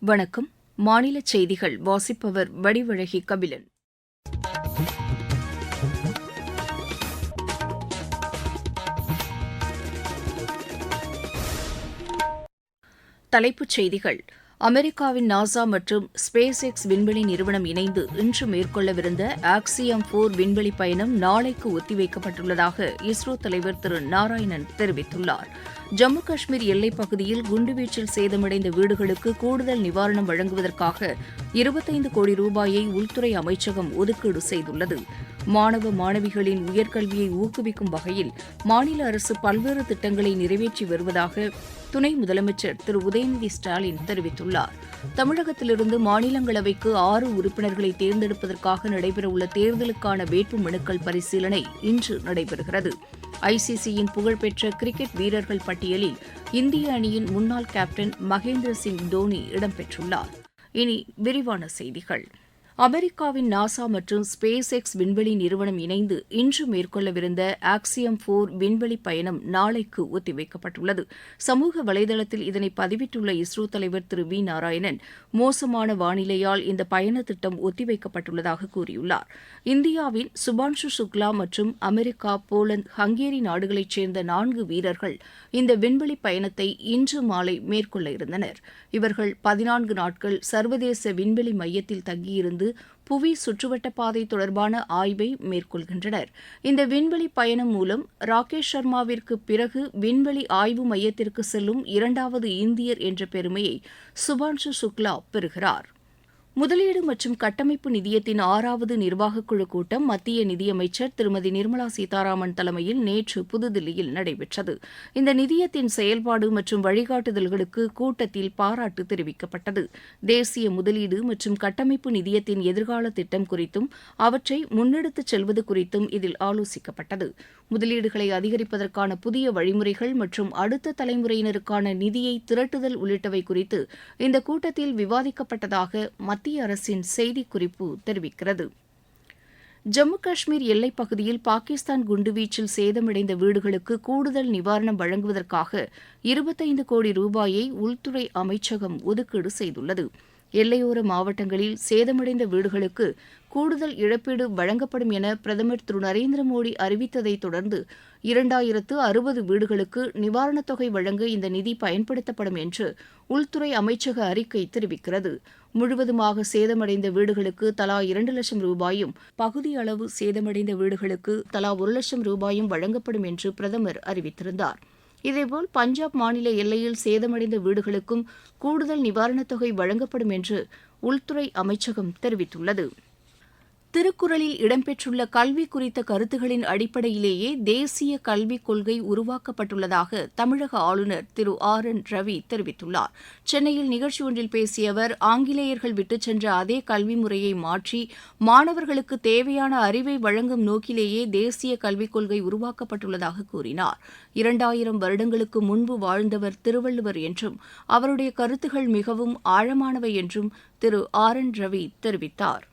வணக்கம். மாநில செய்திகள் வாசிப்பவர் வடிவழகி கபிலன். தலைப்புச் செய்திகள். அமெரிக்காவின் நாசா மற்றும் ஸ்பேஸ் எக்ஸ் விண்வெளி நிறுவனம் இணைந்து இன்று மேற்கொள்ளவிருந்த ஆக்சியம் போர் விண்வெளி பயணம் நாளைக்கு ஒத்திவைக்கப்பட்டுள்ளதாக இஸ்ரோ தலைவர் திரு நாராயணன் தெரிவித்துள்ளார். ஜம்மு காஷ்மீர் எல்லைப் பகுதியில் குண்டுவீச்சில் சேதமடைந்த வீடுகளுக்கு கூடுதல் நிவாரணம் வழங்குவதற்காக இருபத்தைந்து கோடி ரூபாயை உள்துறை அமைச்சகம் ஒதுக்கீடு செய்துள்ளது. மாணவ மாணவிகளின் உயர்கல்வியை ஊக்குவிக்கும் வகையில் மாநில அரசு பல்வேறு திட்டங்களை நிறைவேற்றி வருவதாக துணை முதலமைச்சர் திரு. உதயநிதி ஸ்டாலின் தெரிவித்துள்ளார். தமிழகத்திலிருந்து மாநிலங்களவைக்கு ஆறு உறுப்பினர்களை தேர்ந்தெடுப்பதற்காக நடைபெறவுள்ள தேர்தலுக்கான வேட்பு மனுக்கள் பரிசீலனை இன்று நடைபெறுகிறது. ஐசிசியின் புகழ்பெற்ற கிரிக்கெட் வீரர்கள் பட்டியலில் இந்திய அணியின் முன்னாள் கேப்டன் மகேந்திர சிங் தோனி இடம்பெற்றுள்ளார். இனி விரிவான செய்திகள். அமெரிக்காவின் நாசா மற்றும் ஸ்பேஸ் எக்ஸ் விண்வெளி நிறுவனம் இணைந்து இன்று மேற்கொள்ளவிருந்த ஆக்சியம் போர் விண்வெளி பயணம் நாளைக்கு ஒத்திவைக்கப்பட்டுள்ளது. சமூக வலைதளத்தில் இதனை பதிவிட்டுள்ள இஸ்ரோ தலைவர் திரு வி நாராயணன் மோசமான வானிலையால் இந்த பயண திட்டம் ஒத்திவைக்கப்பட்டுள்ளதாக கூறியுள்ளார். இந்தியாவின் சுபான்ஷு சுக்லா மற்றும் அமெரிக்கா போலந்து ஹங்கேரி நாடுகளைச் சேர்ந்த நான்கு வீரர்கள் இந்த விண்வெளி பயணத்தை இன்று மாலை மேற்கொள்ள இருந்தனர். இவர்கள் பதினான்கு நாட்கள் சர்வதேச விண்வெளி மையத்தில் தங்கியிருந்து புவி சுற்றுவட்ட பாதை தொடர்பான ஆய்வை மேற்கொள்கின்றனர். இந்த விண்வெளி பயணம் மூலம் ராகேஷ் சர்மாவிற்கு பிறகு விண்வெளி ஆய்வு மையத்திற்கு செல்லும் இரண்டாவது இந்தியர் என்ற பெருமையை சுபான்ஷு சுக்லா பெறுகிறார். முதலீடு மற்றும் கட்டமைப்பு நிதியத்தின் ஆறாவது நிர்வாகக் குழு கூட்டம் மத்திய நிதியமைச்சர் திருமதி நிர்மலா சீதாராமன் தலைமையில் நேற்று புதுதில்லியில் நடைபெற்றது. இந்த நிதியத்தின் செயல்பாடு மற்றும் வழிகாட்டுதல்களுக்கு கூட்டத்தில் பாராட்டு தெரிவிக்கப்பட்டது. தேசிய முதலீடு மற்றும் கட்டமைப்பு நிதியத்தின் எதிர்கால திட்டம் குறித்தும் அவற்றை முன்னெடுத்துச் செல்வது குறித்தும் இதில் ஆலோசிக்கப்பட்டது. முதலீடுகளை அதிகரிப்பதற்கான புதிய வழிமுறைகள் மற்றும் அடுத்த தலைமுறையினருக்கான நிதியை திரட்டுதல் உள்ளிட்டவை குறித்து இந்த கூட்டத்தில் விவாதிக்கப்பட்டதாக மத்திய மத்திய அரசின் செய்திக்குறிப்பு தெரிவிக்கிறது. ஜம்மு காஷ்மீர் எல்லைப் பகுதியில் பாகிஸ்தான் குண்டுவீச்சில் சேதமடைந்த வீடுகளுக்கு கூடுதல் நிவாரணம் வழங்குவதற்காக இருபத்தைந்து கோடி ரூபாயை உள்துறை அமைச்சகம் ஒதுக்கீடு செய்துள்ளது. எல்லையோர மாவட்டங்களில் சேதமடைந்த வீடுகளுக்கு கூடுதல் இழப்பீடு வழங்கப்படும் என பிரதமர் திரு. நரேந்திர மோடி அறிவித்ததை தொடர்ந்து இரண்டாயிரத்து அறுபது வீடுகளுக்கு நிவாரணத் தொகை வழங்க இந்த நிதி பயன்படுத்தப்படும் என்று உள்துறை அமைச்சக அறிக்கை தெரிவிக்கிறது. முழுவதுமாக சேதமடைந்த வீடுகளுக்கு தலா இரண்டு லட்சம் ரூபாயும் பகுதி அளவு சேதமடைந்த வீடுகளுக்கு தலா ஒரு லட்சம் ரூபாயும் வழங்கப்படும் என்று பிரதமர் அறிவித்திருந்தார். இதேபோல் பஞ்சாப் மாநில எல்லையில் சேதமடைந்த வீடுகளுக்கும் கூடுதல் நிவாரணத் தொகை வழங்கப்படும் என்று உள்துறை அமைச்சகம் தெரிவித்துள்ளது. திருக்குறளில் இடம்பெற்றுள்ள கல்வி குறித்த கருத்துகளின் அடிப்படையிலேயே தேசிய கல்விக் கொள்கை உருவாக்கப்பட்டுள்ளதாக தமிழக ஆளுநர் திரு ஆர் என் ரவி தெரிவித்துள்ளார். சென்னையில் நிகழ்ச்சி ஒன்றில் பேசிய அவர் ஆங்கிலேயர்கள் விட்டுச் சென்ற அதே கல்வி முறையை மாற்றி மாணவர்களுக்கு தேவையான அறிவை வழங்கும் நோக்கிலேயே தேசிய கல்விக் கொள்கை உருவாக்கப்பட்டுள்ளதாக கூறினார். இரண்டாயிரம் வருடங்களுக்கு முன்பு வாழ்ந்தவர் திருவள்ளுவர் என்றும் அவருடைய கருத்துகள் மிகவும் ஆழமானவை என்றும் திரு ஆர் என் ரவி தெரிவித்தார்.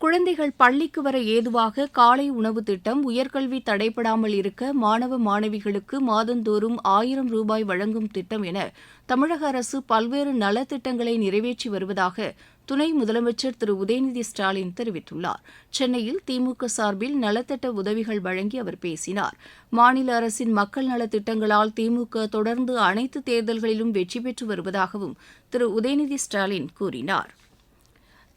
குழந்தைகள் பள்ளிக்கு வர ஏதுவாக காலை உணவு திட்டம் உயர்கல்வி தடைபடாமல் இருக்க மாணவ மாணவிகளுக்கு மாதந்தோறும் ஆயிரம் ரூபாய் வழங்கும் திட்டம் என தமிழக அரசு பல்வேறு நலத்திட்டங்களை நிறைவேற்றி வருவதாக துணை முதலமைச்சர் திரு. உதயநிதி ஸ்டாலின் தெரிவித்துள்ளார். சென்னையில் திமுக சார்பில் நலத்திட்ட உதவிகள் வழங்கி அவர் பேசினார். மாநில அரசின் மக்கள் நலத்திட்டங்களால் திமுக தொடர்ந்து அனைத்து தேர்தல்களிலும் வெற்றி பெற்று வருவதாகவும் திரு. உதயநிதி ஸ்டாலின் கூறினார்.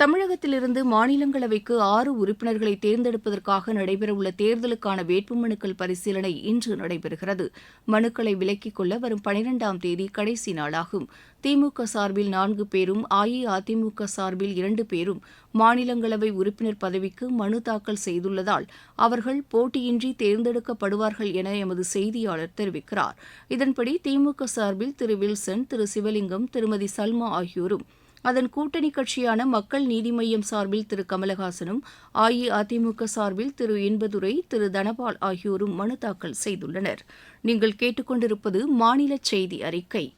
தமிழகத்திலிருந்து மாநிலங்களவைக்கு ஆறு உறுப்பினர்களை தேர்ந்தெடுப்பதற்காக நடைபெறவுள்ள தேர்தலுக்கான வேட்புமனுக்கள் பரிசீலனை இன்று நடைபெறுகிறது. மனுக்களை விலக்கிக் கொள்ள வரும் பனிரெண்டாம் தேதி கடைசி நாளாகும். திமுக சார்பில் நான்கு பேரும் அஇஅதிமுக சார்பில் இரண்டு பேரும் மாநிலங்களவை உறுப்பினர் பதவிக்கு மனு தாக்கல் செய்துள்ளதால் அவர்கள் போட்டியின்றி தேர்ந்தெடுக்கப்படுவார்கள் என எமது செய்தியாளர் தெரிவிக்கிறார். இதன்படி திமுக சார்பில் திரு வில்சன் திரு சிவலிங்கம் திருமதி சல்மா ஆகியோரும் அதன் கூட்டணி கட்சியான மக்கள் நீதி மய்யம் சார்பில் திரு கமலஹாசனும் அஇஅதிமுக சார்பில் திரு இன்பதுரை திரு தனபால் ஆகியோரும் மனு தாக்கல் செய்துள்ளனர். நீங்கள் கேட்டுக்கொண்டிருப்பது மாநில செய்தி அறிக்கை.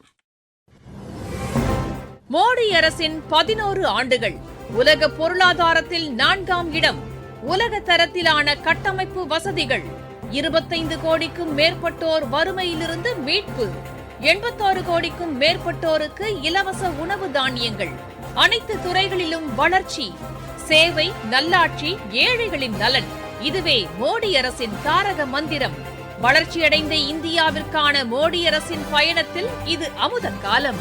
மோடி அரசின் பதினோரு ஆண்டுகள் உலக பொருளாதாரத்தில் நான்காம் இடம் உலக தரத்திலான கட்டமைப்பு வசதிகள் இருபத்தைந்து கோடிக்கும் மேற்பட்டோர் வறுமையிலிருந்து மீட்பு. எண்பத்தாறு கோடிக்கும் மேற்பட்டோருக்கு இலவச உணவு தானியங்கள். அனைத்து துறைகளிலும் வளர்ச்சி. சேவை நல்லாட்சி ஏழைகளின் நலன். இதுவே மோடி அரசின் தாரக மந்திரம். வளர்ச்சியடைந்த இந்தியாவிற்கான மோடி அரசின் பயணத்தில் இது அமுத காலம்.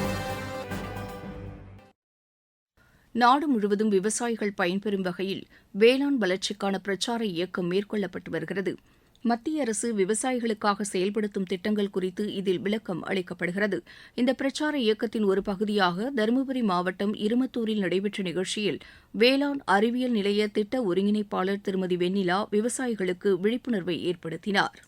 நாடு முழுவதும் விவசாயிகள் பயன்பெறும் வகையில் வேளாண் வளர்ச்சிக்கான பிரச்சார இயக்கம் மேற்கொள்ளப்பட்டு வருகிறது. மத்திய அரசு விவசாயிகளுக்காக செயல்படுத்தும் திட்டங்கள் குறித்து இதில் விளக்கம் அளிக்கப்படுகிறது. இந்த பிரச்சார இயக்கத்தின் ஒரு பகுதியாக தருமபுரி மாவட்டம் இருமத்தூரில் நடைபெற்ற நிகழ்ச்சியில் வேளாண் அறிவியல் நிலைய திட்ட ஒருங்கிணைப்பாளர் திருமதி வெண்ணிலா விவசாயிகளுக்கு விழிப்புணர்வை ஏற்படுத்தினார்.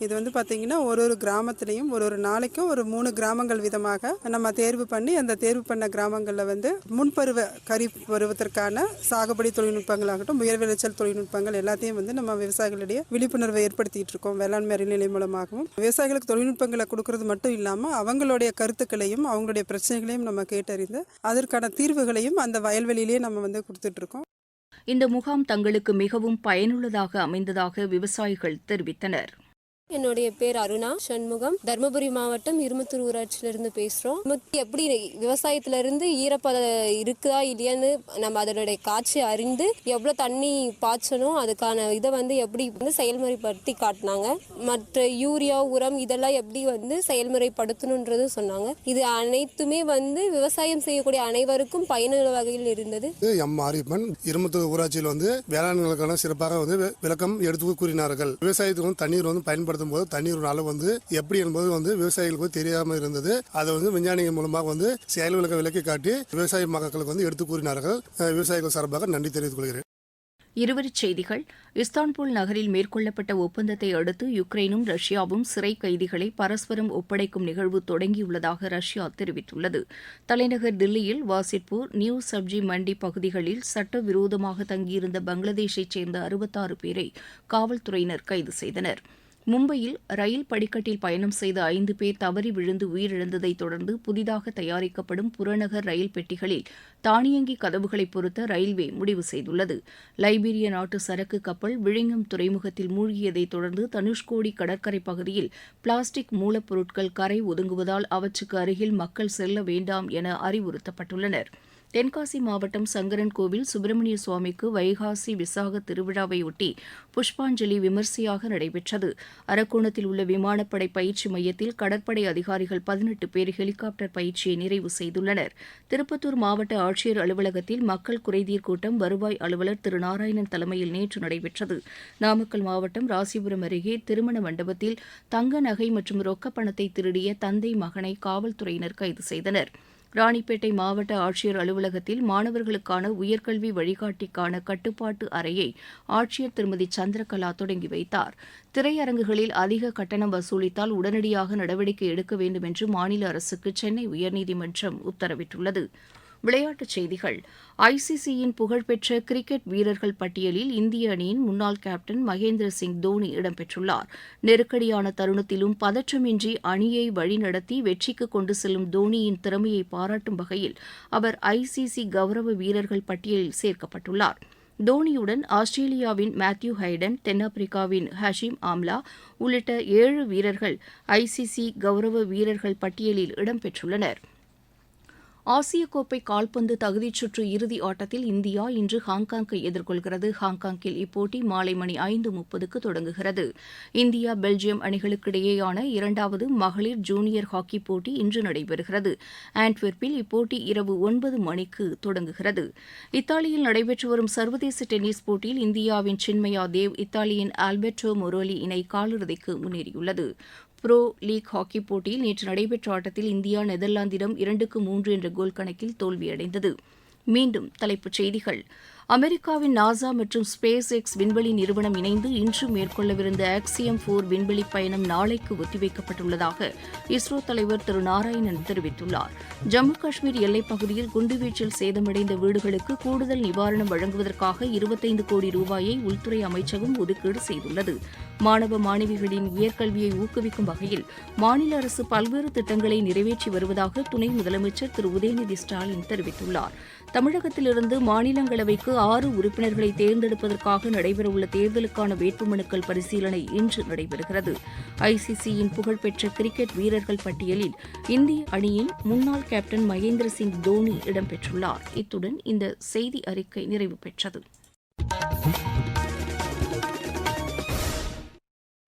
இது வந்து பார்த்தீங்கன்னா ஒரு ஒரு கிராமத்துலேயும் ஒரு ஒரு நாளைக்கும் ஒரு மூணு கிராமங்கள் விதமாக நம்ம தேர்வு பண்ணி அந்த தேர்வு பண்ண கிராமங்களில் வந்து முன்பருவ கரி பருவத்திற்கான சாகுபடி தொழில்நுட்பங்களாகட்டும் உயர் விளைச்சல் தொழில்நுட்பங்கள் எல்லாத்தையும் வந்து நம்ம விவசாயிகளிடையே விழிப்புணர்வை ஏற்படுத்திட்டு இருக்கோம். வேளாண்மை அறிநிலை மூலமாகவும். விவசாயிகளுக்கு தொழில்நுட்பங்களை கொடுக்கறது மட்டும் இல்லாமல் அவங்களுடைய கருத்துக்களையும் அவங்களுடைய பிரச்சனைகளையும் நம்ம கேட்டறிந்து அதற்கான தீர்வுகளையும் அந்த வயல்வெளியிலேயே நம்ம வந்து கொடுத்துட்ருக்கோம் இந்த முகாம் தங்களுக்கு மிகவும் பயனுள்ளதாக அமைந்ததாக விவசாயிகள் தெரிவித்தனர். என்னுடைய பேர் அருணா. சண்முகம். தர்மபுரி மாவட்டம் இருமத்தூர் ஊராட்சியிலிருந்து பேசுகிறோம் எப்படி விவசாயத்துல இருந்து ஈரப்பத இருக்குதா இல்லையான்னு நம்ம அதனுடைய காட்சி அறிந்து எவ்வளோ தண்ணி பாய்ச்சணும் அதுக்கான இதை வந்து எப்படி வந்து செயல்முறைப்படுத்தி காட்டினாங்க. மற்ற யூரியா உரம் இதெல்லாம் எப்படி வந்து செயல்முறைப்படுத்தணுன்றது சொன்னாங்க. இது அனைத்துமே வந்து விவசாயம் செய்யக்கூடிய அனைவருக்கும் பயனுள்ள வகையில் இருந்தது. எம் ஆரியப்பன் இருமத்தூர் ஊராட்சியில் வந்து வேளாண்களுக்கான சிறப்பாக வந்து விளக்கம் எடுத்து கூறினார்கள். விவசாயத்துக்கு வந்து தண்ணீர் வந்து பயன்படுத்தும் போது தண்ணீர் அளவு வந்து எப்படி என்பது வந்து விவசாயிகளுக்கு தெரியாமல் இருந்தது. அதை வந்து விஞ்ஞானிகள் மூலமாக வந்து செயல் விளக்க காட்டி விவசாய மக்களுக்கு வந்து எடுத்து கூறினார்கள். விவசாயிகள் சார்பாக நன்றி தெரிவித்துக் கொள்கிறேன். இருவரிச் செய்திகள். இஸ்தான்புல் நகரில் மேற்கொள்ளப்பட்ட ஒப்பந்தத்தை அடுத்து யுக்ரைனும் ரஷ்யாவும் சிறை கைதிகளை பரஸ்பரம் ஒப்படைக்கும் நிகழ்வு தொடங்கியுள்ளதாக ரஷ்யா தெரிவித்துள்ளது. தலைநகர் தில்லியில் வாசிட்பூர் நியூ சப்ஜி மண்டி பகுதிகளில் சட்டவிரோதமாக தங்கியிருந்த பங்களாதேஷைச் சேர்ந்த அறுபத்தாறு பேரை காவல்துறையினர் கைது செய்தனர். மும்பையில் ரயில் படிக்கட்டில் பயணம் செய்த ஐந்து பேர் தவறி விழுந்து உயிரிழந்ததைத் தொடர்ந்து புதிதாக தயாரிக்கப்படும் புறநகர் ரயில் பெட்டிகளில் தானியங்கி கதவுகளை பொருத்த ரயில்வே முடிவு செய்துள்ளது. லைபீரிய நாட்டு சரக்கு கப்பல் விழிங்கம் துறைமுகத்தில் மூழ்கியதைத் தொடர்ந்து தனுஷ்கோடி கடற்கரை பகுதியில் பிளாஸ்டிக் மூலப்பொருட்கள் கரை ஒதுங்குவதால் அவற்றுக்கு அருகில் மக்கள் செல்ல வேண்டாம் என அறிவுறுத்தப்பட்டுள்ளனர். தென்காசி மாவட்டம் சங்கரன் கோவில் சுப்பிரமணிய சுவாமிக்கு வைகாசி விசாக திருவிழாவையொட்டி புஷ்பாஞ்சலி விமர்சையாக நடைபெற்றது. அரக்கோணத்தில் உள்ள விமானப்படை பயிற்சி மையத்தில் கடற்படை அதிகாரிகள் பதினெட்டு பேர் ஹெலிகாப்டர் பயிற்சியை நிறைவு செய்துள்ளனர். திருப்பத்தூர் மாவட்ட ஆட்சியர் அலுவலகத்தில் மக்கள் குறைதீர் கூட்டம் வருவாய் அலுவலர் திரு நாராயணன் தலைமையில் நேற்று நடைபெற்றது. நாமக்கல் மாவட்டம் ராசிபுரம் அருகே திருமண மண்டபத்தில் தங்க நகை மற்றும் ரொக்க பணத்தை திருடிய தந்தை மகனை காவல்துறையினர் கைது செய்தனர். ராணிப்பேட்டை மாவட்ட ஆட்சியர் அலுவலகத்தில் மாணவர்களுக்கான உயர்கல்வி வழிகாட்டிக்கான கட்டுப்பாட்டு அறையை ஆட்சியர் திருமதி சந்திரகலா தொடங்கி வைத்தார். திரையரங்குகளில் அதிக கட்டணம் வசூலித்தால் உடனடியாக நடவடிக்கை எடுக்க வேண்டும் என்று மாநில அரசுக்கு சென்னை உயர்நீதிமன்றம் உத்தரவிட்டுள்ளது. விளையாட்டுச் செய்திகள். ஐசிசியின் புகழ்பெற்ற கிரிக்கெட் வீரர்கள் பட்டியலில் இந்திய அணியின் முன்னாள் கேப்டன் மகேந்திர சிங் தோனி இடம்பெற்றுள்ளார். நெருக்கடியான தருணத்திலும் பதற்றமின்றி அணியை வழிநடத்தி வெற்றிக்கு கொண்டு செல்லும் தோனியின் திறமையை பாராட்டும் வகையில் அவர் ஐசிசி கௌரவ வீரர்கள் பட்டியலில் சேர்க்கப்பட்டுள்ளார். தோனியுடன் ஆஸ்திரேலியாவின் மேத்யூ ஹைடன் தென்னாப்பிரிக்காவின் ஹஷீம் ஆம்லா உள்ளிட்ட ஏழு வீரர்கள் ஐசிசி கௌரவ வீரர்கள் பட்டியலில் இடம்பெற்றுள்ளனர். ஆசிய கோப்பை கால்பந்து தகுதிச் சுற்று இறுதி ஆட்டத்தில் இந்தியா இன்று ஹாங்காங்கை எதிர்கொள்கிறது. ஹாங்காங்கில் இப்போட்டி மாலை மணி ஐந்து முப்பதுக்கு தொடங்குகிறது. இந்தியா பெல்ஜியம் அணிகளுக்கிடையேயான இரண்டாவது மகளிர் ஜூனியர் ஹாக்கி போட்டி இன்று நடைபெறுகிறது. ஆண்ட்வெர்ப்பில் இப்போட்டி இரவு ஒன்பது மணிக்கு தொடங்குகிறது. இத்தாலியில் நடைபெற்று வரும் சர்வதேச டென்னிஸ் போட்டியில் இந்தியாவின் சின்மயா தேவ் இத்தாலியின் ஆல்பர்டோ மொரோலி இணை காலிறுதிக்கு முன்னேறியுள்ளது. ப்ரோ லீக் ஹாக்கி போட்டியில் நேற்று நடைபெற்ற ஆட்டத்தில் இந்தியா நெதர்லாந்திடம் இரண்டுக்கு மூன்று என்ற கோல் கணக்கில் தோல்வியடைந்தது. மீண்டும் தலைப்புச் செய்திகள். அமெரிக்காவின் நாசா மற்றும் ஸ்பேஸ் எக்ஸ் விண்வெளி நிறுவனம் இணைந்து இன்று மேற்கொள்ளவிருந்த ஆக்சியம் போர் விண்வெளி பயணம் நாளைக்கு ஒத்திவைக்கப்பட்டுள்ளதாக இஸ்ரோ தலைவர் திரு நாராயணன் தெரிவித்துள்ளார். ஜம்மு காஷ்மீர் எல்லைப் பகுதியில் குண்டுவீச்சில் சேதமடைந்த வீடுகளுக்கு கூடுதல் நிவாரணம் வழங்குவதற்காக இருபத்தைந்து கோடி ரூபாயை உள்துறை அமைச்சகம் ஒதுக்கீடு செய்துள்ளது. மாணவ மாணவிகளின் உயர்கல்வியை ஊக்குவிக்கும் வகையில் மாநில அரசு பல்வேறு திட்டங்களை நிறைவேற்றி வருவதாக துணை முதலமைச்சர் திரு உதயநிதி ஸ்டாலின் தெரிவித்துள்ளார். தமிழகத்திலிருந்து மாநிலங்களவைக்கு ஆறு உறுப்பினர்களை தேர்ந்தெடுப்பதற்காக நடைபெறவுள்ள தேர்தலுக்கான வேட்புமனுக்கள் பரிசீலனை இன்று நடைபெறுகிறது. ஐசிசியின் புகழ்பெற்ற கிரிக்கெட் வீரர்கள் பட்டியலில் இந்திய அணியின் முன்னாள் கேப்டன் மகேந்திர சிங் தோனி இடம்பெற்றுள்ளார். இத்துடன் இந்த செய்தி அறிக்கை நிறைவு பெற்றது.